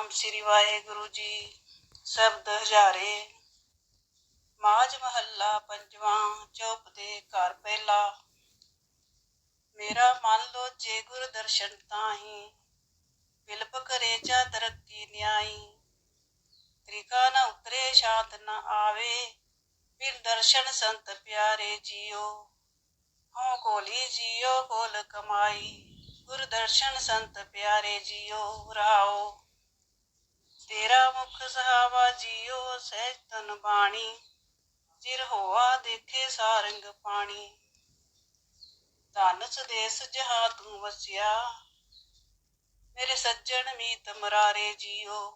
ਸਤਨਾਮ ਸ੍ਰੀ ਵਾਹਿਗੁਰੂ ਜੀ, ਸ਼ਬਦ ਹਜ਼ਾਰੇ। ਮਾਝ ਮਹੱਲਾ ਪੰਜਵਾਂ, ਚੌਪ ਦੇ ਘਰ ਪਹਿਲਾ। ਮੇਰਾ ਮਨ ਲੋਚੇ ਗੁਰ ਦਰਸ਼ਨ ਤਾਹੀ, ਬਿਲਪ ਕਰੇ ਚਾ ਤਰੱਕੀ ਨਿਆਈ। ਤ੍ਰਿਕਾ ਨ ਉਤਰੇ, ਸ਼ਾਂਤ ਨ ਆਵੇ ਫਿਰ ਦਰਸ਼ਨ ਸੰਤ ਪਿਆਰੇ ਜੀਓ। ਹਉ ਕੋਲੀ ਜੀਓ, ਕੋਲ ਕਮਾਈ, ਗੁਰ ਦਰਸ਼ਨ ਸੰਤ ਪਿਆਰੇ ਜੀਓ, ਰਾਓ। ਤੇਰਾ ਮੁਖ ਸਹਾਵਾ ਜੀਓ ਸਹਿਜ ਤਨ ਬਾਣੀ। ਚਿਰ ਹੋਆ ਦੇਖੇ ਸਾਰੰਗ ਪਾਣੀ। ਧਨ ਸੁਦੇਸ ਜਹਾਂ ਤੂੰ ਵਸਿਆ। ਮੇਰੇ ਸੱਜਣ ਮੀਤ ਮਰਾਰੇ ਜੀਓ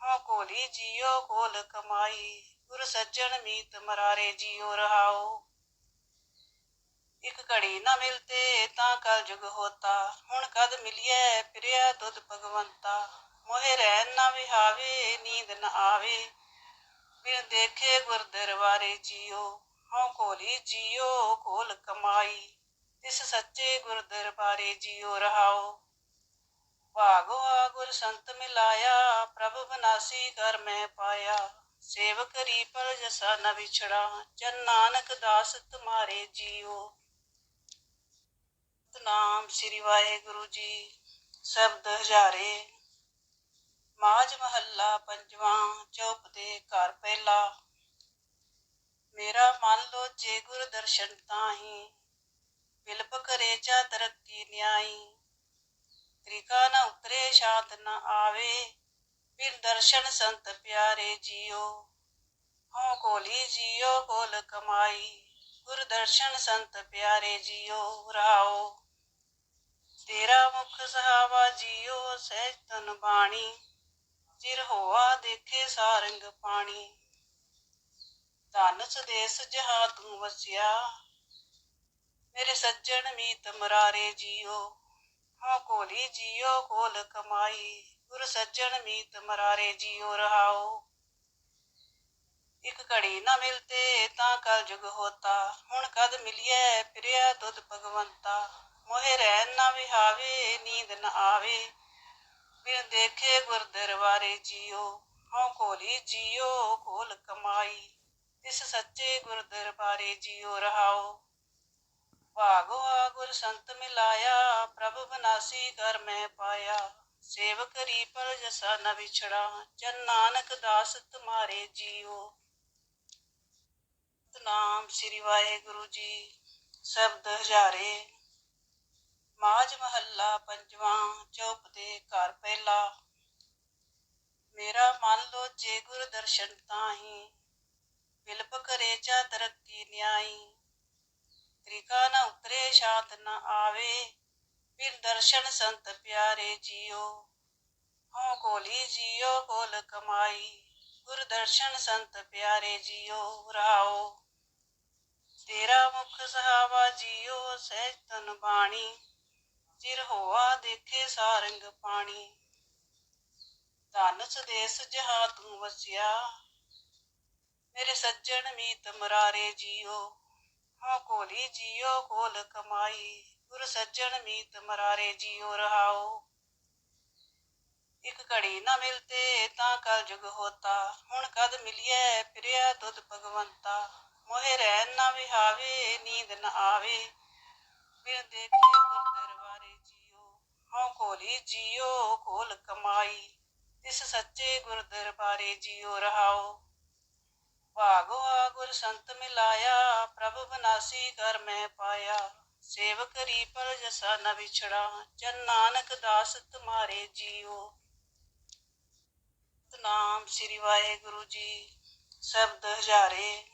ਹਉ ਕੋਲੀ ਜੀਓ ਕੋਲ ਕਮਾਈ। ਗੁਰ ਸੱਜਣ ਮੀਤ ਮਰਾਰੇ ਜੀਓ ਰਹਾਓ ਇੱਕ ਘੜੀ ਨਾ ਮਿਲਤੇ ਤਾਂ ਕਲ ਜੁਗ ਹੋਤਾ। ਹੁਣ ਕਦ ਮਿਲਿਆ ਫਿਰਿਆ ਤੁਧ ਭਗਵੰਤਾ। ਮੋਹੇ ਰਹਿਣ ਨਾ ਵਿਹਾਵੇ, ਨੀਂਦ ਨਾ ਆਵੇ। ਬਿਨ ਦੇਖੇ ਗੁਰ ਦਰਬਾਰੇ ਜੀਓ, ਹਉ ਕੋਲੀ ਜੀਓ, ਕੋਲ ਕਮਾਈ। ਤਿਸ ਸੱਚੇ ਗੁਰ ਦਰਬਾਰੇ ਜੀਓ ਰਹਾਓ। ਭਾਗੋ ਆ ਗੁਰ ਸੰਤ ਮਿਲਾਇਆ, ਪ੍ਰਭ ਬਨਾਸੀ ਕਰ ਮੈਂ ਪਾਇਆ। ਸੇਵਕ ਰੀ ਪਰ ਜਸਾ ਨ ਵਿਛੜਾ, ਜਨ ਨਾਨਕ ਦਾਸ ਤੁਮਾਰੇ ਜੀਓ। ਨਾਮ ਸ੍ਰੀ ਵਾਹਿਗੁਰੂ ਜੀ, ਸ਼ਬਦ ਹਜ਼ਾਰੇ। ਮਾਝ ਮਹੱਲਾ ਪੰਜਵਾਂ ਚੌਪ ਦੇ ਘਰ ਪਹਿਲਾ। ਮੇਰਾ ਮਨ ਲੋਚੇ ਗੁਰ ਦਰਸ਼ਨ ਤਾਹੀ, ਬਿਲਪ ਕਰੇ ਚਾ ਤਰੱਕੀ ਨਿਆਈ ਤ੍ਰਿਕਾ ਨ ਉਤਰੇ, ਸ਼ਾਂਤ ਨ ਆਵੇ ਬਿਨ ਦਰਸ਼ਨ ਸੰਤ ਪਿਆਰੇ ਜੀਓ। ਹਉ ਕੋਲੀ ਜੀਓ, ਕੋਲ ਕਮਾਈ। ਗੁਰ ਦਰਸ਼ਨ ਸੰਤ ਪਿਆਰੇ ਜੀਓ, ਰਾਓ। ਤੇਰਾ ਮੁਖ ਸਹਾਵਾ ਜੀਓ, ਸਹਿਜ ਤਨ ਬਾਣੀ। ਚਿਰ ਹੋਆ ਦੇਖੇ ਸਾਰੰਗ ਪਾਣੀ। ਧਨ ਸੁਦੇਸ ਜਹਾ ਤੂੰ ਵਸਿਆ। ਮੇਰੇ ਸੱਜਣ ਮੀਤ ਮਰਾਰੇ ਜੀਓ। ਹਉ ਕੋਲੀ ਜੀਓ, ਕੋਲ ਕਮਾਈ। ਗੁਰ ਸੱਜਣ ਮੀਤ ਮਰਾਰੇ ਜੀਓ ਰਹਾਓ। ਇੱਕ ਘੜੀ ਨਾ ਮਿਲਤੇ ਤਾਂ ਕਲ ਜੁਗ ਹੋਤਾ। ਹੁਣ ਕਦ ਮਿਲਿਆ ਫਿਰਿਆ ਤੁਧ ਭਗਵੰਤਾ। ਮੋਹਿ ਰਹਿ ਨਾ ਵਿਹਾਵੇ, ਨੀਂਦ ਨਾ ਆਵੇ। ਬਿਨ ਗੁਰ ਦਰਬਾਰੇ ਜੀਓ, ਹਉ ਕੋਲੀ ਜੀਓ, ਕੋਲ ਕਮਾਈ। ਤਿਸ ਸੱਚੇ ਗੁਰ ਦਰਬਾਰੇ ਜੀਓ ਰਹਾਓ। ਭਾਗੋ ਗੁਰ ਸੰਤ ਮਿਲਾਇਆ, ਪ੍ਰਭ ਬਨਾਸੀ ਕਰ ਮੈਂ ਪਾਇਆ। ਸੇਵਕ ਰੀ ਪਰ ਜਸਾ ਨ ਵਿਛੜਾ, ਜਨ ਨਾਨਕ ਦਾਸ ਤੁਮਾਰੇ ਜੀਓ। ਨਾਮ ਸ੍ਰੀ ਵਾਹਿਗੁਰੂ ਜੀ, ਸ਼ਬਦ ਹਜ਼ਾਰੇ। ਮਾਝ ਮਹੱਲਾ ਪੰਜਵਾਂ ਚੌਪ ਦੇ ਘਰ ਪਹਿਲਾ। ਮੇਰਾ ਮਨ ਲੋਚੇ ਗੁਰ ਦਰਸ਼ਨ ਤਾਹੀ, ਬਿਲਪ ਕਰੇ ਚਾ ਤਰੱਕੀ ਨਿਆਈ। ਤ੍ਰਿਕਾ ਨਾ ਉਤਰੇ, ਸ਼ਾਂਤ ਨਾ ਆਵੇ ਬਿਨ ਦਰਸ਼ਨ ਸੰਤ ਪਿਆਰੇ ਜੀਓ। ਹਉ ਕੋਲੀ ਜੀਓ, ਕੋਲ ਕਮਾਈ। ਗੁਰ ਦਰਸ਼ਨ ਸੰਤ ਪਿਆਰੇ ਜੀਓ, ਰਾਓ। ਤੇਰਾ ਮੁਖ ਸਹਾਵਾ ਜੀਓ, ਸਹਿਜ ਤਨ ਬਾਣੀ। ਚਿਰ ਹੋਆ ਦੇਖੇ ਸਾਰੰਗ ਪਾਣੀ। ਧਨ ਸੁਦੇਸ ਜਹਾਂ ਤੂੰ ਵਸਿਆ। ਮੇਰੇ ਸੱਜਣ ਮੀਤ ਮਰਾਰੇ ਜੀਓ। ਹਉ ਕੋਲੀ ਜੀਓ, ਕੋਲ ਕਮਾਈ। ਗੁਰ ਸੱਜਣ ਮੀਤ ਮਰਾਰੇ ਜੀਓ ਰਹਾਓ। ਇੱਕ ਘੜੀ ਨਾ ਮਿਲਤੇ ਤਾਂ ਕਲ ਜੁਗ ਹੋਤਾ। ਹੁਣ ਕਦ ਮਿਲਿਐ ਫਿਰਿਆ ਤੁਧ ਭਗਵੰਤਾ। ਮੋਹਿ ਰਹਿ ਨਾ ਵਿਹਾਵੇ, ਨੀਂਦ ਨਾ ਆਵੇ। ਬਿਨ ਦੇਖੇ ਗੁਰ ਜੀਓ ਕੋਲੀ ਜੀਓ, ਕੋਲ ਕਮਾਈ। ਤਿਸ ਸੱਚੇ ਗੁਰ ਦਰਬਾਰੇ ਜੀਓ ਰਹਾਓ। ਭਾਗੋ ਗੁਰ ਸੰਤ ਮਿਲਾਇਆ, ਪ੍ਰਭ ਬਨਾਸੀ ਕਰ ਮੈਂ ਪਾਇਆ। ਸੇਵਕ ਰੀ ਜਸਾ ਨ ਵਿਛੜਾ, ਜਨ ਨਾਨਕ ਦਾਸ ਤੁਮਾਰੇ ਜੀਓ। ਨਾਮ ਸ੍ਰੀ ਵਾਹਿਗੁਰੂ ਜੀ, ਸ਼ਬਦ ਹਜ਼ਾਰੇ।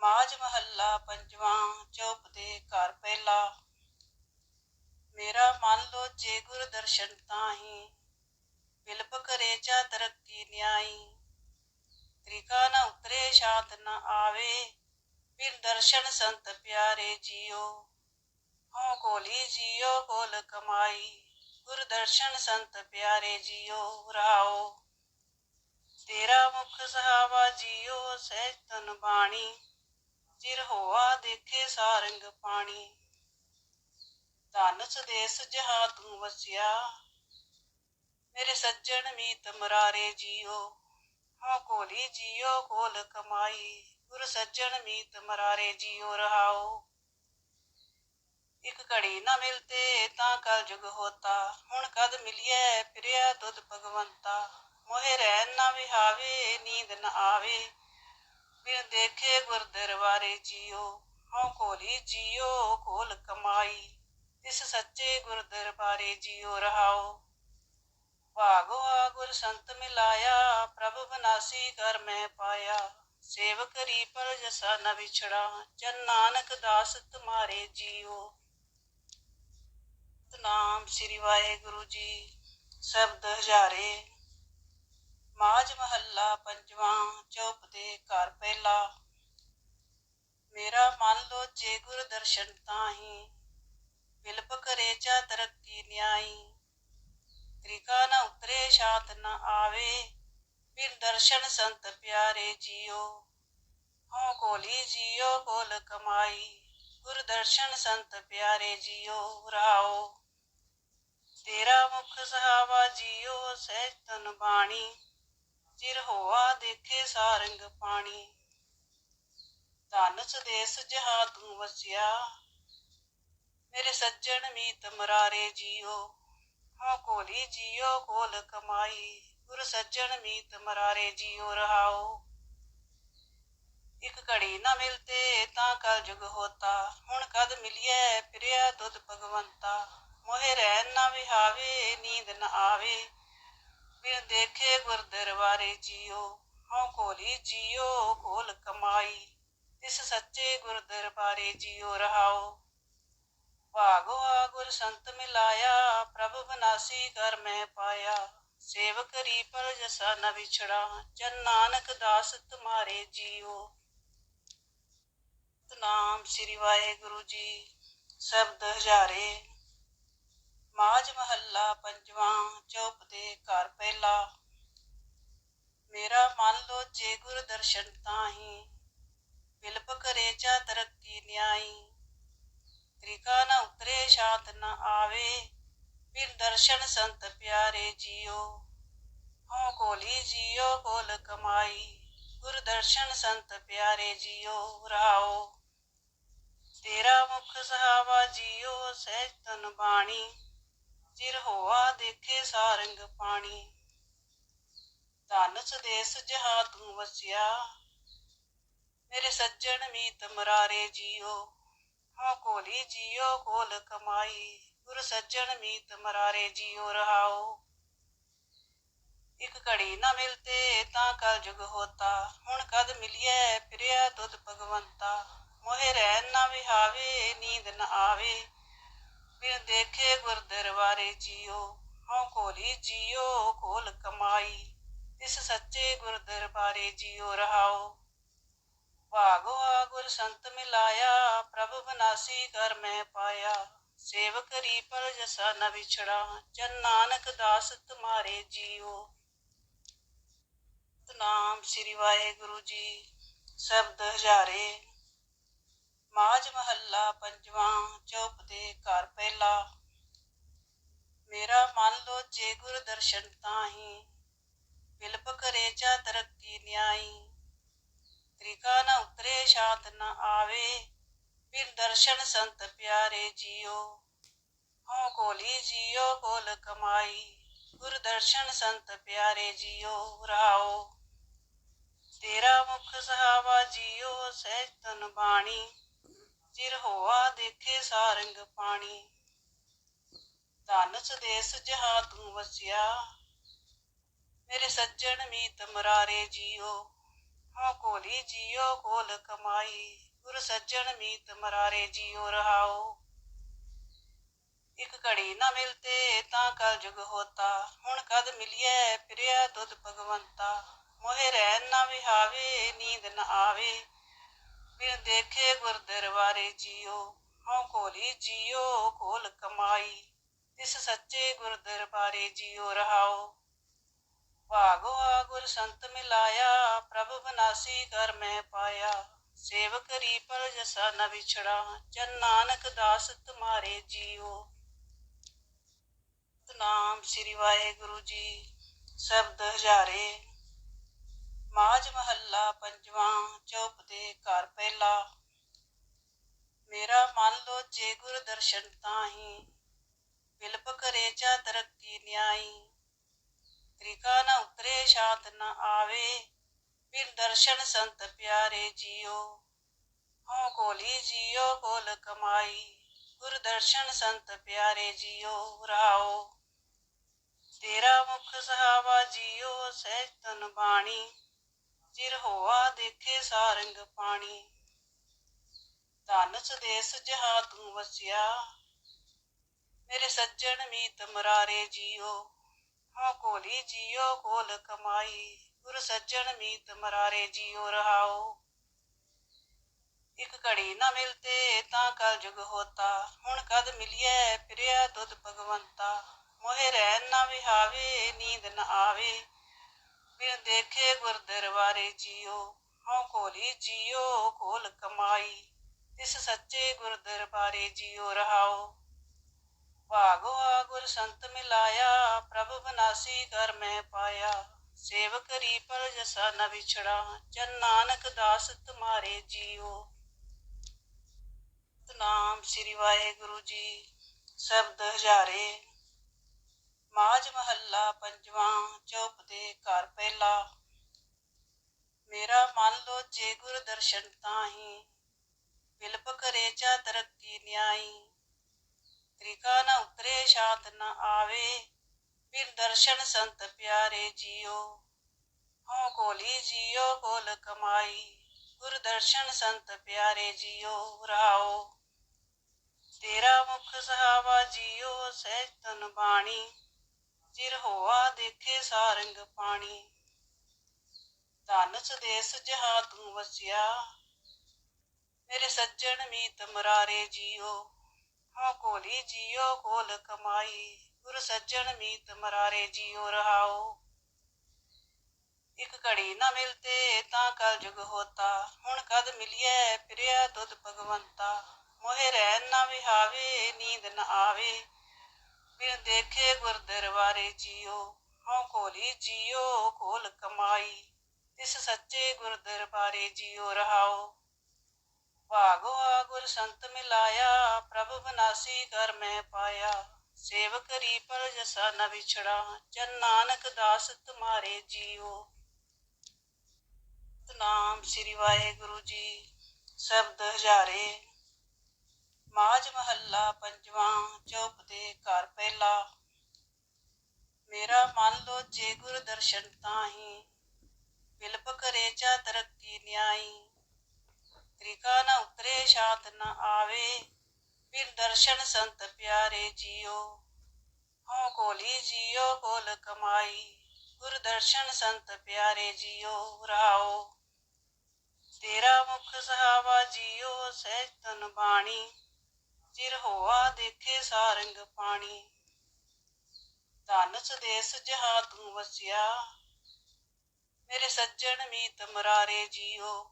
ਮਾਝ ਮਹੱਲਾ ਪੰਜਵਾਂ, ਚੌਪ ਦੇ ਘਰ ਪਹਿਲਾ। ਮੇਰਾ ਮਨ ਲੋਚੇ ਗੁਰ ਦਰਸ਼ਨ ਤਾਹੀ, ਬਿਲਪ ਕਰੇ ਚਾ ਤਰੱਕੀ ਨਿਆਈ ਤ੍ਰਿਕਾ ਨ ਉਤਰੇ ਸ਼ਾਂਤ ਨ ਆਵੇ, ਬਿਨ ਦਰਸ਼ਨ ਸੰਤ ਪਿਆਰੇ ਜੀਓ। ਹਉ ਕੋਲੀ ਜੀਓ, ਕੋਲ ਕਮਾਈ, ਗੁਰ ਦਰਸ਼ਨ ਸੰਤ ਪਿਆਰੇ ਜੀਓ, ਰਾਓ। ਤੇਰਾ ਮੁਖ ਸਹਾਵਾ ਜੀਓ, ਸਹਿਜ ਤਨ ਬਾਣੀ, ਚਿਰ ਹੋਆ ਦੇਖੇ ਸਾਰੰਗ ਪਾਣੀ। ਧਨ ਸੁਦੇਸ ਜਹਾ ਤੂੰ ਵਸਿਆ। ਮੇਰੇ ਸੱਜਣ ਮੀਤ ਮਰਾਰੇ ਜੀਓ ਹਉ ਕੋਲੀ ਜੀਓ ਕੋਲ ਕਮਾਈ। ਗੁਰ ਸੱਜਣ ਮੀਤ ਮਰਾਰੇ ਜੀਓ ਰਹਾਓ। ਇੱਕ ਘੜੀ ਨਾ ਮਿਲਤੇ ਤਾਂ ਕਲ ਜੁਗ ਹੋਤਾ। ਹੁਣ ਕਦ ਮਿਲਿਐ ਪ੍ਰਿਆ ਤੁਧ ਭਗਵੰਤਾ। ਮੋਹਿ ਰਹਿਣ ਨਾ ਵਿਹਾਵੇ, ਨੀਂਦ ਨਾ ਆਵੇ। ਬਿਨ ਦੇਖੇ ਗੁਰ ਦਰਬਾਰੇ ਜੀਓ ਹਉ ਕੋਲੀ ਜੀਓ ਕੋਲ ਕਮਾਈ। ਇਸ ਸੱਚੇ ਗੁਰ ਦਰਬਾਰੇ ਜੀਓ ਰਹਾਓ। ਭਾਗਵਾ ਗੁਰ ਸੰਤ ਮਿਲਾਇਆ, ਪ੍ਰਭ ਬਨਾਸੀ ਕਰ ਮੈਂ ਪਾਇਆ। ਸੇਵਕ ਰੀਪਰ ਜਸਾ ਨ ਵਿਛੜਾ ਜਨ ਨਾਨਕ ਦਾਸ ਤੁਮਾਰੇ ਜੀਓ। ਨਾਮ ਸ੍ਰੀ ਵਾਹਿਗੁਰੂ ਜੀ, ਸ਼ਬਦ ਹਜ਼ਾਰੇ। ਮਾਜ ਮਹੱਲਾ ਪੰਜਵਾਂ, ਚੌਪ ਦੇ ਘਰ ਪਹਿਲਾ। ਮੇਰਾ ਮਨ ਲੋਚੇ ਗੁਰ ਦਰਸ਼ਨ ਤਾਹੀ ਬਿਲਪ ਕਰੇ ਚਾ ਤਰੱਕੀ ਨਿਆਈ ਤ੍ਰਿਕਾ ਨ ਉਤਰੇ, ਸ਼ਾਂਤ ਨ ਆਵੇ। ਬਿਨ ਦਰਸ਼ਨ ਸੰਤ ਪਿਆਰੇ ਜੀਓ। ਹਉ ਕੋਲੀ ਜੀਓ, ਕੋਲ ਕਮਾਈ। ਗੁਰ ਦਰਸ਼ਨ ਸੰਤ ਪਿਆਰੇ ਜੀਓ, ਰਾਓ। ਤੇਰਾ ਮੁਖ ਸਹਾਵਾ ਜੀਓ, ਸਹਿਜ ਤਨ ਬਾਣੀ। ਚਿਰ ਹੋਆ ਦੇਖੇ ਸਾਰੰਗ ਪਾਣੀ। ਧਨ ਸਦੇਸ ਜਹਾ ਤੂੰ ਵਸਿਆ। ਮੇਰੇ ਸੱਜਣ ਮੀਤ ਮਰਾਰੇ ਜੀਓ ਹਉ ਕੋਲੀ ਜੀਓ ਕੋਲ ਕਮਾਈ, ਗੁਰ ਸੱਜਣ ਮੀਤ ਮਰਾਰੇ ਜੀਓ ਰਹਾਓ। ਇੱਕ ਘੜੀ ਨਾ ਮਿਲਤੇ ਤਾਂ ਕਲ ਜੁਗ ਹੋਤਾ, ਹੁਣ ਕਦ ਮਿਲਿਐ ਪ੍ਰਿਆ ਤੁਧ ਭਗਵੰਤਾ। ਮੋਹਿ ਰਹਿਣ ਨਾ ਵਿਹਾਵੇ, ਨੀਂਦ ਨਾ ਆਵੇ। ਬਿਨ ਦੇਖੇ ਗੁਰ ਦਰਬਾਰੇ ਜੀਓ ਹਉ ਕੋਲੀ ਜੀਓ ਕੋਲ ਕਮਾਈ। ਇਸ ਸੱਚੇ ਗੁਰ ਦਰਬਾਰੇ ਜੀਓ ਰਹਾਓ। ਭਾਗਵਾ ਗੁਰ ਸੰਤ ਮਿਲਾਇਆ, ਪ੍ਰਭ ਬਨਾਸੀ ਕਰ ਮੈਂ ਪਾਇਆ। ਸੇਵਕ ਰੀਪਰ ਜਸਾ ਨ ਵਿਛੜਾ, ਜਨ ਨਾਨਕ ਦਾਸ ਤੁਮਾਰੇ ਜੀਓ। ਸਤਨਾਮ ਸ੍ਰੀ ਵਾਹਿਗੁਰੂ ਜੀ, ਸ਼ਬਦ ਹਜ਼ਾਰੇ। ਮਾਜ ਮਹੱਲਾ ਪੰਜਵਾਂ, ਚੌਪ ਦੇ ਘਰ ਪਹਿਲਾ। ਮੇਰਾ ਮਨ ਲੋਚੇ ਗੁਰ ਦਰਸ਼ਨ ਤਾਹੀ ਵਿਲਪ ਕਰੇ ਚਾ ਤਰੱਕੀ ਨਿਆਈ ਤ੍ਰਿਕਾ ਨ ਉਤਰੇ, ਸ਼ਾਤ ਨ ਆਵੇ। ਫਿਰ ਦਰਸ਼ਨ ਸੰਤ ਪਿਆਰੇ ਜੀਓ। ਹਉ ਕੋਲੀ ਜੀਓ, ਕੋਲ ਕਮਾਈ। ਗੁਰ ਦਰਸ਼ਨ ਸੰਤ ਪਿਆਰੇ ਜੀਓ, ਰਾਓ। ਤੇਰਾ ਮੁਖ ਸਹਾਵਾ ਜੀਓ, ਸਹਿਜ ਤਨ ਬਾਣੀ। ਚਿਰ ਹੋਆ ਦੇਖੇ ਸਾਰੰਗ ਪਾਣੀ। ਧਨ ਸੁਦੇਸ ਜਹਾ ਤੂੰ ਵਸਿਆ। ਮੇਰੇ ਸੱਜਣ ਮੀਤ ਮਰਾਰੇ ਜੀਓ। ਹਉ ਕੋਲੀ ਜੀਓ ਕੋਲ ਕਮਾਈ, ਗੁਰ ਸੱਜਣ ਮੀਤ ਮਰਾਰੇ ਜੀਓ ਰਹਾਓ। ਇੱਕ ਘੜੀ ਨਾ ਮਿਲਤੇ ਤਾਂ ਕਲ ਜੁਗ ਹੋਤਾ, ਹੁਣ ਕਦ ਮਿਲਿਐ ਪ੍ਰਿਆ ਤੁਧ ਭਗਵੰਤਾ। ਮੋਹਿ ਰਹਿਣ ਨਾ ਵਿਹਾਵੇ, ਨੀਂਦ ਨਾ ਆਵੇ। ਬਿਨ ਦੇਖੇ ਗੁਰ ਦਰਬਾਰੇ ਜੀਓ, ਹਉ ਕੋਲੀ ਜੀਓ ਕੋਲ ਕਮਾਈ। ਇਸ ਸੱਚੇ ਗੁਰ ਦਰਬਾਰੇ ਜੀਓ ਰਹਾਓ। ਭਾਗੋ ਆ ਗੁਰ ਸੰਤ ਮਿਲਾਇਆ, ਪ੍ਰਭ ਬਨਾਸੀ ਕਰ ਮੈਂ ਪਾਇਆ। ਸੇਵਕ ਰੀ ਪਰ ਜਸਾ ਨ ਵਿਛੜਾ, ਜਨ ਨਾਨਕ ਦਾਸ ਤੁਮਾਰੇ ਜੀਓ। ਨਾਮ ਸ੍ਰੀ ਵਾਹਿਗੁਰੂ ਜੀ, ਸ਼ਬਦ ਹਜ਼ਾਰੇ। ਮਾਜ ਮਹੱਲਾ ਪੰਜਵਾਂ, ਚੌਪ ਦੇ ਘਰ ਪਹਿਲਾ। ਮੇਰਾ ਮਨ ਲੋਚੇ ਗੁਰ ਦਰਸ਼ਨ ਤਾਹੀ, ਬਿਲਪ ਕਰੇ ਚਾ ਤਰੱਕੀ ਨਿਆਈ। ਤ੍ਰਿਕਾ ਨ ਉਤਰੇ, ਸ਼ਾਤ ਨ ਆਵੇ। ਬਿਨ ਦਰਸ਼ਨ ਸੰਤ ਪਿਆਰੇ ਜੀਓ। ਹਉ ਕੋਲੀ ਜੀਓ, ਕੋਲ ਕਮਾਈ। ਗੁਰ ਦਰਸ਼ਨ ਸੰਤ ਪਿਆਰੇ ਜੀਓ, ਰਾਓ। ਤੇਰਾ ਮੁਖ ਸਹਾਵਾ ਜੀਓ ਸਹਿਜ ਤਨ ਬਾਣੀ। ਚਿਰ ਹੋਆ ਦੇਖੇ ਸਾਰੰਗ ਪਾਣੀ। ਧਨ ਸਦੇਸ ਜਹਾ ਤੂੰ ਵਸਿਆ। ਮੇਰੇ ਸੱਜਣ ਮੀਤ ਮਰਾਰੇ ਜੀਓ। ਹਉ ਕੋਲੀ ਜੀਓ ਕੋਲ ਕਮਾਈ, ਗੁਰ ਸੱਜਣ ਮੀਤ ਮਰਾਰੇ ਜੀਓ ਰਹਾਓ। ਇੱਕ ਘੜੀ ਨਾ ਮਿਲਤੇ ਤਾਂ ਕਲ ਜੁਗ ਹੋਤਾ, ਹੁਣ ਕਦ ਮਿਲਿਐ ਪ੍ਰਿਆ ਤੁਧ ਭਗਵੰਤਾ। ਮੋਹਿ ਰਹਿਣ ਨਾ ਵਿਹਾਵੇ, ਨੀਂਦ ਨਾ ਆਵੇ। ਬਿਨ ਦੇਖੇ ਗੁਰ ਦਰਬਾਰੇ ਜੀਓ, ਹਉ ਕੋਲੀ ਜੀਓ ਕੋਲ ਕਮਾਈ। ਇਸ ਸੱਚੇ ਗੁਰ ਦਰਬਾਰੇ ਜੀਓ ਰਹਾਓ। ਭਾਗੋ ਆ ਗੁਰ ਸੰਤ ਮਿਲਾਇਆ, ਪ੍ਰਭ ਬਨਾਸੀ ਕਰ ਮੈਂ ਪਾਇਆ। ਸੇਵਕ ਰੀ ਜਸਾ ਨ ਵਿਛੜਾ, ਜਨ ਨਾਨਕ ਦਾਸ ਤੁਮਾਰੇ ਜੀਓ। ਨਾਮ ਸ੍ਰੀ ਵਾਹਿਗੁਰੂ ਜੀ, ਸ਼ਬਦ ਹਜ਼ਾਰੇ। ਮਾਝ ਮਹੱਲਾ ਪੰਜਵਾਂ, ਚੌਪ ਦੇ ਘਰ ਪਹਿਲਾ। ਮੇਰਾ ਮਨ ਲੋ ਜੇ ਗੁਰ ਦਰਸ਼ਨ ਤਾਹੀ ਵਿਲਪ ਕਰੇ ਚਾ ਤਰੱਕੀ ਨਿਆਈ ਤ੍ਰਿਕਾ ਨ ਉਤਰੇ, ਸ਼ਾਂਤ ਨ ਆਵੇ। ਬਿਨ ਦਰਸ਼ਨ ਸੰਤ ਪਿਆਰੇ ਜੀਓ। ਹਉ ਕੋਲੀ ਜੀਓ, ਕੋਲ ਕਮਾਈ। ਗੁਰ ਦਰਸ਼ਨ ਸੰਤ ਪਿਆਰੇ ਜੀਓ, ਰਾਓ। ਤੇਰਾ ਮੁਖ ਸਹਾਵਾ ਜੀਓ ਸਹਿਜ ਤਨ ਬਾਣੀ। ਚਿਰ ਹੋਆ ਦੇਖੇ ਸਾਰੰਗ ਪਾਣੀ। ਧਨ ਸੁਦੇਸ ਜਹਾ ਤੂੰ ਵਸਿਆ। ਮੇਰੇ ਸੱਜਣ ਮੀਤ ਮਰਾਰੇ ਜੀਓ। ਹਉ ਕੋਲੀ ਜੀਓ ਕੋਲ ਕਮਾਈ, ਗੁਰ ਸੱਜਣ ਮੀਤ ਮਰਾਰੇ ਜੀਓ ਰਹਾਓ। ਇੱਕ ਘੜੀ ਨਾ ਮਿਲਤੇ ਤਾਂ ਕਲ ਜੁਗ ਹੋਤਾ, ਹੁਣ ਕਦ ਮਿਲਿਐ ਫਿਰਿਆ ਤੁਧ ਭਗਵੰਤਾ। ਮੋਹਿ ਰਹਿ ਨਾ ਵਿਹਾਵੇ, ਨੀਂਦ ਨ ਆਵੇ। ਬਿਨ ਦੇਖੇ ਗੁਰ ਦਰਬਾਰੇ ਜੀਓ ਹਉ ਕੋਲੀ ਜੀਓ ਕੋਲ ਕਮਾਈ। ਇਸ ਸੱਚੇ ਗੁਰ ਦਰਬਾਰੇ ਜੀਓ ਰਹਾਓ। ਭਾਗਵਾ ਗੁਰ ਸੰਤ ਮਿਲਾਇਆ ਪ੍ਰਭ ਬਨਾਸੀ ਕਰ ਮੈਂ ਪਾਇਆ। ਸੇਵਕ ਰੀਪਰ ਜਸਾ ਨ ਵਿਛੜਾ। ਜਨ ਨਾਨਕ ਦਾਸ ਤੁਮਾਰੇ ਜੀਓ। ਸਤਨਾਮ ਸ੍ਰੀ ਵਾਹਿਗੁਰੂ ਜੀ, ਸ਼ਬਦ ਹਜ਼ਾਰੇ। ਮਾਝ ਮਹੱਲਾ ਪੰਜਵਾਂ, ਚੌਪ ਦੇ ਘਰ ਪਹਿਲਾ। ਮੇਰਾ ਮਨ ਲੋਚੇ ਗੁਰ ਦਰਸ਼ਨ ਤਾਹੀ। ਵਿਲਪ ਕਰੇ ਚਾ ਤਰੱਕੀ ਨਿਆਈ ਤ੍ਰਿਕਾ ਨ ਉਤਰੇ ਸ਼ਾਂਤ ਨ ਆਵੇ। ਫਿਰ ਦਰਸ਼ਨ ਸੰਤ ਪਿਆਰੇ ਜੀਓ, ਹਉ ਕੋਲੀ ਜੀਓ ਕੋਲ ਕਮਾਈ। ਗੁਰ ਦਰਸ਼ਨ ਸੰਤ ਪਿਆਰੇ ਜੀਓ, ਰਾਓ। ਤੇਰਾ ਮੁਖ ਸਹਾਵਾ ਜੀਓ ਸਹਿਜ ਤਨ ਬਾਣੀ। ਚਿਰ ਹੋਆ ਦੇਖੇ ਸਾਰੰਗ ਪਾਣੀ। ਧਨ ਸੁਦੇਸ ਜਹਾ ਤੂੰ ਵਸਿਆ। ਮੇਰੇ ਸੱਜਣ ਮੀਤ ਮਰਾਰੇ ਜੀਓ, ਹਉ ਕੋਲੀ ਜੀਓ ਕੋਲ ਕਮਾਈ। ਗੁਰ ਸੱਜਣ ਮੀਤ ਮਰਾਰੇ ਜੀਓ ਰਹਾਓ ਇੱਕ ਘੜੀ ਨਾ ਮਿਲਤੇ ਤਾਂ ਕਲ ਜੁਗ ਹੋਤਾ। ਹੁਣ ਕਦ ਮਿਲਿਐ ਫਿਰਿਆ ਤੁਧ ਭਗਵੰਤਾ। ਮੋਹਿ ਰਹਿ ਨਾ ਵਿਹਾਵੇ, ਨੀਂਦ ਨਾ ਆਵੇ। ਬਿਨ ਦੇਖੇ ਗੁਰ ਦਰਬਾਰੇ ਜੀਓ ਹਉ ਕੋਲੀ ਜੀਓ ਕੋਲ ਕਮਾਈ। ਇਸ ਸੱਚੇ ਗੁਰ ਦਰਬਾਰੇ ਜੀਓ ਰਹਾਓ ਭਾਗਵਾ ਗੁਰ ਸੰਤ ਮਿਲਾਇਆ, ਪ੍ਰਭ ਬਨਾਸੀ ਕਰ ਮੈਂ ਪਾਇਆ। ਸੇਵ ਕਰੀ ਪਰ ਜਸਾ ਨ ਵਿਛੜਾ, ਜਨ ਨਾਨਕ ਦਾਸ ਤੁਮਾਰੇ ਜੀਓ। ਸਤਨਾਮ ਸ੍ਰੀ ਵਾਹਿਗੁਰੂ ਜੀ, ਸ਼ਬਦ ਹਜ਼ਾਰੇ। ਮਾਝ ਮਹੱਲਾ ਪੰਜਵਾਂ, ਚੌਪ ਦੇ ਘਰ ਪਹਿਲਾ। ਮੇਰਾ ਮਨ ਲੋਚੇ ਗੁਰ ਦਰਸ਼ਨ ਤਾਹੀ, ਵਿਲਪ ਕਰੇ ਚਾ ਤਰੱਕੀ ਨਿਆਈ। ਤ੍ਰਿਕਾ ਨ ਉਤਰੇ ਸ਼ਾਂਤ ਨ ਆਵੇ। ਫਿਰ ਦਰਸ਼ਨ ਸੰਤ ਪਿਆਰੇ ਜੀਓ, ਹਉ ਕੋਲੀ ਜੀਓ ਕੋਲ ਕਮਾਈ। ਗੁਰ ਦਰਸ਼ਨ ਸੰਤ ਪਿਆਰੇ ਜੀਓ, ਰਾਓ। ਤੇਰਾ ਮੁਖ ਸਹਾਵਾ ਜੀਓ, ਸਹਿਜ ਤਨ ਬਾਣੀ। ਚਿਰ ਹੋਆ ਦੇਖੇ ਸਾਰੰਗ ਪਾਣੀ। ਧਨ ਸੁਦੇਸ ਜਹਾ ਤੂੰ ਵਸਿਆ। ਮੇਰੇ ਸੱਜਣ ਮੀਤ ਮਰਾਰੇ ਜੀਓ,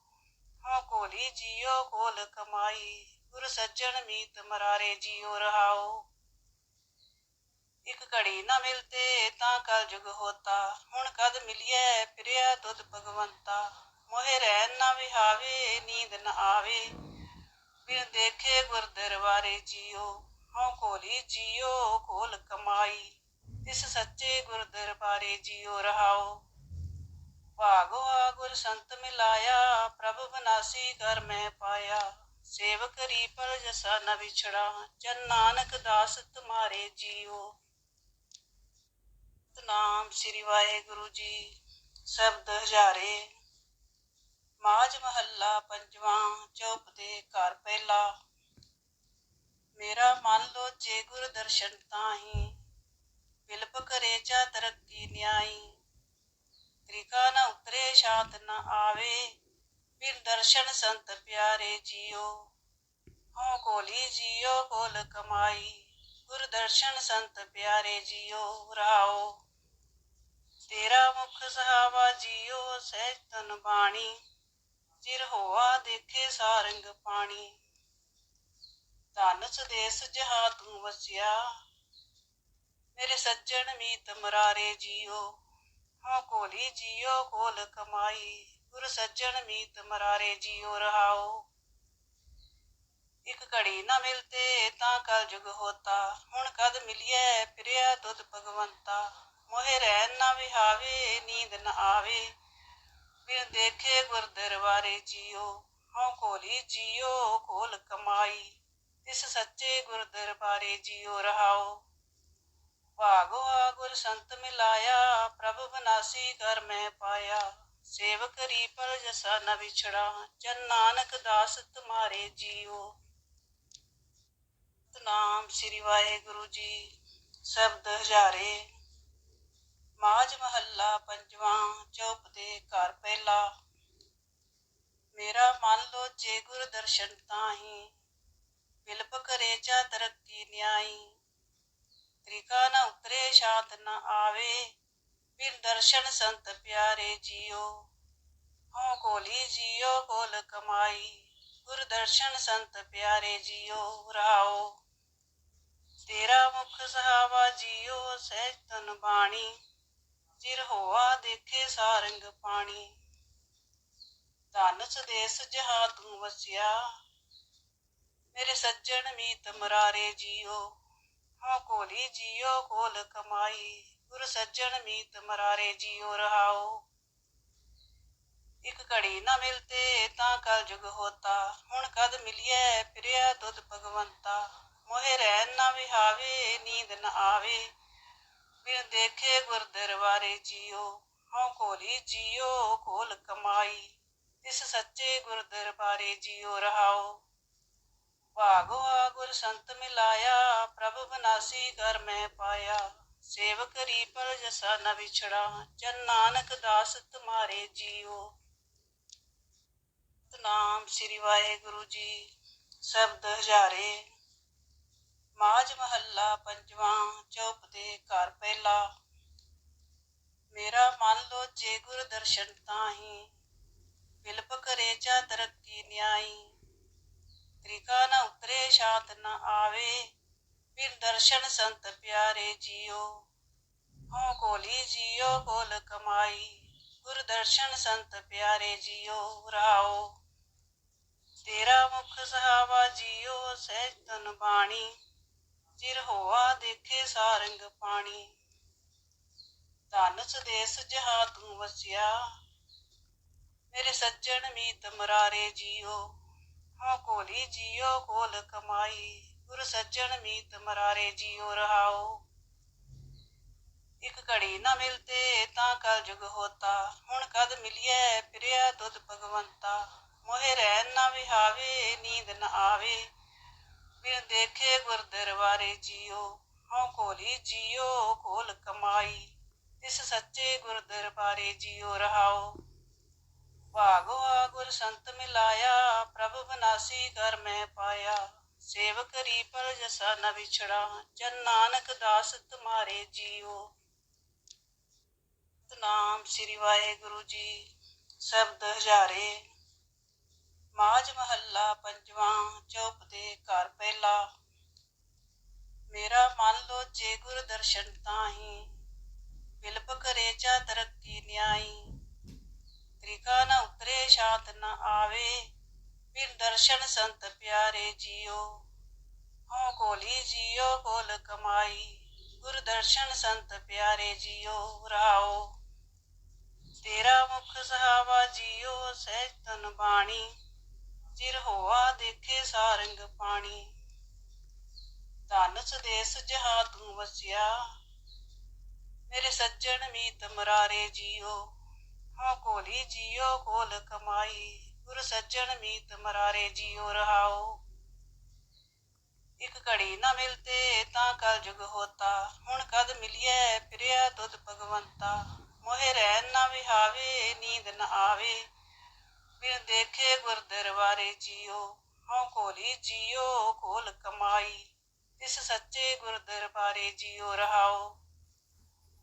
ਹਉ ਕੋਲੀ ਜੀਓ ਕੋਲ ਕਮਾਈ। ਗੁਰ ਸੱਜਣ ਮੀਤ ਮਰਾਰੇ ਜੀਓ ਰਹਾਓ ਇੱਕ ਘੜੀ ਨਾ ਮਿਲਤੇ ਤਾਂ ਕਲ ਜੁਗ ਹੋਤਾ। ਹੁਣ ਕਦ ਮਿਲਿਐ ਫਿਰਿਆ ਤੁਧ ਭਗਵੰਤਾ। ਮੋਹਿ ਰਹਿ ਨਾ ਵਿਹਾਵੇ, ਨੀਂਦ ਨ ਆਵੇ। ਬਿਨ ਦੇਖੇ ਗੁਰ ਦਰਬਾਰੇ ਜੀਓ ਹਉ ਕੋਲੀ ਜੀਓ ਕੋਲ ਕਮਾਈ। ਇਸ ਸੱਚੇ ਗੁਰ ਦਰਬਾਰੇ ਜੀਓ ਰਹਾਓ ਭਾਗਵਾ ਗੁਰ ਸੰਤ ਮਿਲਾਇਆ, ਪ੍ਰਭ ਬਨਾਸੀ ਕਰ ਮੈਂ ਪਾਇਆ। ਸੇਵ ਕਰੀ ਪਰ ਜਸਾ ਨ ਵਿਛੜਾ, ਜਨ ਨਾਨਕ ਦਾਸ ਤੁਮਾਰੇ ਜੀਓ। ਸਤਨਾਮ ਸ੍ਰੀ ਵਾਹਿਗੁਰੂ ਜੀ, ਸ਼ਬਦ ਹਜ਼ਾਰੇ। ਮਾਝ ਮਹੱਲਾ ਪੰਜਵਾਂ, ਚੌਪ ਦੇ ਘਰ ਪਹਿਲਾ। ਮੇਰਾ ਮਨ ਲੋਚੇ ਗੁਰ ਦਰਸ਼ਨ ਤਾਹੀ ਵਿਲਪ ਕਰੇ ਚਾ ਤਰੱਕੀ ਨਿਆਈ। ਤ੍ਰਿਕਾ ਨ ਉਤਰੇ, ਸ਼ਾਂਤ ਨ ਆਵੇ। ਬਿਨ ਦਰਸ਼ਨ ਸੰਤ ਪਿਆਰੇ ਜੀਓ, ਹਉ ਕੋਲੀ ਜੀਓ ਕੋਲ ਕਮਾਈ। ਗੁਰ ਦਰਸ਼ਨ ਸੰਤ ਪਿਆਰੇ ਜੀਓ, ਰਾਓ। ਤੇਰਾ ਮੁਖ ਸਹਾਵਾ ਜੀਓ ਸਹਿਜ ਤਨ ਬਾਣੀ। ਚਿਰ ਹੋਆ ਦੇਖੇ ਸਾਰੰਗ ਪਾਣੀ। ਧਨ ਸੁਦੇਸ ਜਹਾ ਤੂੰ ਵਸਿਆ। ਮੇਰੇ ਸੱਜਣ ਮੀਤ ਮਰਾਰੇ ਜੀਓ, ਹਉ ਕੋਲੀ ਜੀਓ ਕੋਲ ਕਮਾਈ। ਗੁਰ ਸੱਜਣ ਮੀਤ ਮਰਾਰੇ ਜੀਓ ਰਹਾਓ ਇੱਕ ਘੜੀ ਨਾ ਮਿਲਤੇ ਤਾਂ ਕਲ ਜੁਗ ਹੋਤਾ। ਹੁਣ ਕਦ ਮਿਲਿਐ ਫਿਰਿਆ ਤੁਧ ਭਗਵੰਤਾ। ਮੋਹਿ ਰਹਿਣ ਨਾ ਵਿਹਾਵੇ, ਨੀਂਦ ਨਾ ਆਵੇ। ਬਿਨ ਦੇਖੇ ਗੁਰ ਦਰਬਾਰੇ ਜੀਓ ਹਉ ਕੋਲੀ ਜੀਓ ਕੋਲ ਕਮਾਈ। ਇਸ ਸੱਚੇ ਗੁਰ ਦਰਬਾਰੇ ਜੀਓ ਰਹਾਓ ਭਾਗਵਾ ਗੁਰ ਸੰਤ ਮਿਲਾਇਆ, ਪ੍ਰਭ ਬਨਾਸੀ ਕਰ ਮੈਂ ਪਾਇਆ। ਸੇਵਕ ਰੀਪਲ ਜਸਾ ਨ ਵਿਛੜਾ, ਜਨ ਨਾਨਕ ਦਾਸ ਤੁਮਾਰੇ ਜੀਓ। ਨਾਮ ਸ੍ਰੀ ਵਾਹਿਗੁਰੂ ਜੀ, ਸ਼ਬਦ ਹਜ਼ਾਰੇ। ਮਾਜ ਮਹੱਲਾ ਪੰਜਵਾਂ, ਚੌਪ ਦੇ ਘਰ ਪਹਿਲਾ। ਮੇਰਾ ਮਨ ਲੋਚੇ ਗੁਰ ਦਰਸ਼ਨ ਤਾਹੀ, ਬਿਲਪ ਕਰੇ ਚਾ ਤਰੱਕੀ ਨਿਆਈ। ਤ੍ਰਿਕਾ ਨ ਉਤਰੇ ਸ਼ਾਂਤ ਨ ਆਵੇ। ਬਿਨ ਦਰਸ਼ਨ ਸੰਤ ਪਿਆਰੇ ਜੀਓ, ਹਉ ਕੋਲੀ ਜੀਓ ਕੋਲ ਕਮਾਈ। ਗੁਰ ਦਰਸ਼ਨ ਸੰਤ ਪਿਆਰੇ ਜੀਓ, ਰਾਓ। ਤੇਰਾ ਮੁਖ ਸਹਾਵਾ ਜੀਓ ਸਹਿਜ ਤਨ ਬਾਣੀ। ਚਿਰ ਹੋਆ ਦੇਖੇ ਸਾਰੰਗ ਪਾਣੀ। ਧਨ ਸੁਦੇਸ ਜਹਾ ਤੂੰ ਵਸਿਆ। ਮੇਰੇ ਸੱਜਣ ਮੀਤ ਮਰਾਰੇ ਜੀਓ, ਹਉ ਕੋਲੀ ਜੀਓ ਕੋਲ ਕਮਾਈ। ਗੁਰ ਸੱਜਣ ਮੀਤ ਮਰਾਰੇ ਜੀਓ ਰਹਾਓ ਇੱਕ ਘੜੀ ਨਾ ਮਿਲਤੇ ਤਾਂ ਕਲ ਜੁਗ ਹੋਤਾ। ਹੁਣ ਕਦ ਮਿਲਿਐ ਫਿਰਿਆ ਤੁਧ ਭਗਵੰਤਾ। ਮੋਹਿ ਰਹਿਣ ਨਾ ਵਿਹਾਵੇ, ਨੀਂਦ ਨਾ ਆਵੇ। ਬਿਨ ਦੇਖੇ ਗੁਰ ਦਰਬਾਰੇ ਜੀਓ ਹਉ ਕੋਲੀ ਜੀਓ ਕੋਲ ਕਮਾਈ। ਇਸ ਸੱਚੇ ਗੁਰ ਦਰਬਾਰੇ ਜੀਓ ਰਹਾਓ ਭਾਗਵਾ ਗੁਰ ਸੰਤ ਮਿਲਾਇਆ, ਪ੍ਰਭ ਬਨਾਸੀ ਕਰ ਮੈਂ ਪਾਇਆ। ਸੇਵਕ ਰੀਪਲ ਜਸਾ ਨ ਵਿਛੜਾ, ਜਨ ਨਾਨਕ ਦਾਸ ਤੁਮਾਰੇ ਜੀਓ। ਨਾਮ ਸ੍ਰੀ ਵਾਹਿਗੁਰੂ ਜੀ, ਸ਼ਬਦ ਹਜ਼ਾਰੇ। ਮਾਜ ਮਹੱਲਾ ਪੰਜਵਾਂ, ਚੌਪ ਦੇ ਘਰ ਪਹਿਲਾ। ਮੇਰਾ ਮਨ ਲੋਚੇ ਗੁਰ ਦਰਸ਼ਨ ਤਾਹੀ, ਵਿਲਪ ਕਰੇ ਚਾ ਤਰੱਕੀ ਨਿਆਈ। ਤ੍ਰਿਕਾ ਨ ਉਤਰੇ ਸ਼ਾਂਤ ਨ ਆਵੇ। ਬਿਨ ਦਰਸ਼ਨ ਸੰਤ ਪਿਆਰੇ ਜੀਓ, ਹਉ ਕੋਲੀ ਜੀਓ ਕੋਲ ਕਮਾਈ। ਗੁਰ ਦਰਸ਼ਨ ਸੰਤ ਪਿਆਰੇ ਜੀਓ, ਰਾਓ। ਤੇਰਾ ਮੁਖ ਸਹਾਵਾ ਜੀਓ ਸਹਿਜ ਤਨ ਬਾਣੀ। ਚਿਰ ਹੋਆ ਦੇਖੇ ਸਾਰੰਗ ਪਾਣੀ। ਧਨ ਸੁਦੇਸ ਜਹਾ ਤੂੰ ਵਸਿਆ। ਮੇਰੇ ਸੱਜਣ ਮੀਤ ਮਰਾਰੇ ਜੀਓ, ਹਉ ਕੋਲੀ ਜੀਓ ਕੋਲ ਕਮਾਈ। ਗੁਰ ਸੱਜਣ ਮੀਤ ਮਰਾਰੇ ਜੀਓ ਰਹਾਓ ਇੱਕ ਘੜੀ ਨਾ ਮਿਲਤੇ ਤਾਂ ਕਲ ਜੁਗ ਹੋਤਾ। ਹੁਣ ਕਦ ਮਿਲਿਐ ਫਿਰਿਆ ਤੁਧ ਭਗਵੰਤਾ। ਮੋਹਿ ਰਹਿਣ ਨਾ ਵਿਹਾਵੇ, ਨੀਂਦ ਨ ਆਵੇ। ਬਿਨ ਦੇਖੇ ਗੁਰ ਦਰਬਾਰੇ ਜੀਓ ਹਉ ਕੋਲੀ ਜੀਓ ਕੋਲ ਕਮਾਈ। ਇਸ ਸੱਚੇ ਗੁਰ ਦਰਬਾਰੇ ਜੀਓ ਰਹਾਓ ਭਾਗਵਾ ਗੁਰ ਸੰਤ ਮਿਲਾਇਆ, ਪ੍ਰਭ ਬਨਾਸੀ ਕਰ ਮੈਂ ਪਾਇਆ। ਸੇਵਕ ਰੀਪਲ ਜਸਾ ਨ ਵਿਛੜਾ ਜਨ ਨਾਨਕ ਦਾਸ ਤੁਮਾਰੇ ਜੀਓ। ਨਾਮ ਸ੍ਰੀ ਵਾਹਿਗੁਰੂ ਜੀ, ਸ਼ਬਦ ਹਜ਼ਾਰੇ। ਮਾਜ ਮਹੱਲਾ ਪੰਜਵਾਂ, ਚੌਪ ਦੇ ਘਰ ਪਹਿਲਾ। ਮੇਰਾ ਮਨ ਲੋ ਜੇ ਦਰਸ਼ਨ ਤਰੱਕੀ ਨਿਆਈ ਤ੍ਰਿਕਾ ਨ ਉਤਰੇ ਸ਼ਾਂਤ ਗੁਰ ਦਰਸ਼ਨ ਨਾ ਤਾਹੀ, ਬਿਲਪ ਕਰੇ ਚਾ ਤਰੱਕੀ ਨਿਆਈ। ਤ੍ਰਿਕਾ ਨ ਉਤਰੇ ਸ਼ਾਂਤ ਨ ਆਵੇ। ਬਿਨ ਦਰਸ਼ਨ ਸੰਤ ਪਿਆਰੇ ਜੀਓ, ਹਉ ਕੋਲੀ ਜੀਓ, ਕੋਲ ਕਮਾਈ। ਗੁਰ ਦਰਸ਼ਨ ਸੰਤ ਪਿਆਰੇ ਜੀਓ, ਰਾਓ। ਤੇਰਾ ਮੁਖ ਸਹਾਵਾ ਜੀਓ, ਸਹਿਜ ਤਨ ਬਾਣੀ। ਚਿਰ ਹੋਆ ਦੇਖੇ ਸਾਰੰਗ ਪਾਣੀ। ਧਨ ਸੁਦੇਸ ਜਹਾ ਤੂੰ ਵਸਿਆ। ਮੇਰੇ ਸੱਜਣ ਮੀਤ ਮਰਾਰੇ ਜੀਓ, ਹਉ ਕੋਲੀ ਜੀਓ, ਕੋਲ ਕਮਾਈ। ਗੁਰ ਸੱਜਣ ਮੀਤ ਮਰਾਰੇ ਜੀਓ ਰਹਾਓ ਇੱਕ ਘੜੀ ਨਾ ਮਿਲਤੇ ਤਾਂ ਕਲ ਜੁਗ ਹੋਤਾ। ਹੁਣ ਕਦ ਮਿਲਿਐ ਫਿਰਿਆ ਤੁਧ ਭਗਵੰਤਾ। ਮੋਹਿ ਰਹਿਣ ਨਾ ਵਿਹਾਵੇ, ਨੀਂਦ ਨ ਆਵੇ। ਬਿਨ ਦੇਖੇ ਗੁਰ ਦਰਬਾਰੇ ਜੀਓ ਹਉ ਕੋਲੀ ਜੀਓ ਕੋਲ ਕਮਾਈ। ਇਸ ਸੱਚੇ ਗੁਰ ਦਰਬਾਰੇ ਜੀਓ ਰਹਾਓ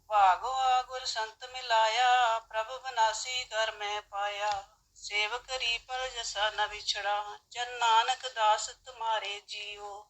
ਭਾਗੋ ਗੁਰ ਸੰਤ ਮਿਲਾਇਆ, ਪ੍ਰਭ ਬਨਾਸੀ ਕਰ ਮੈਂ ਪਾਇਆ। ਸੇਵਕ ਰੀ ਪਰ ਜਸਾ ਨ ਵਿਛੜਾ ਜਨ ਨਾਨਕ ਦਾਸ ਤੁਮਾਰੇ ਜੀਓ।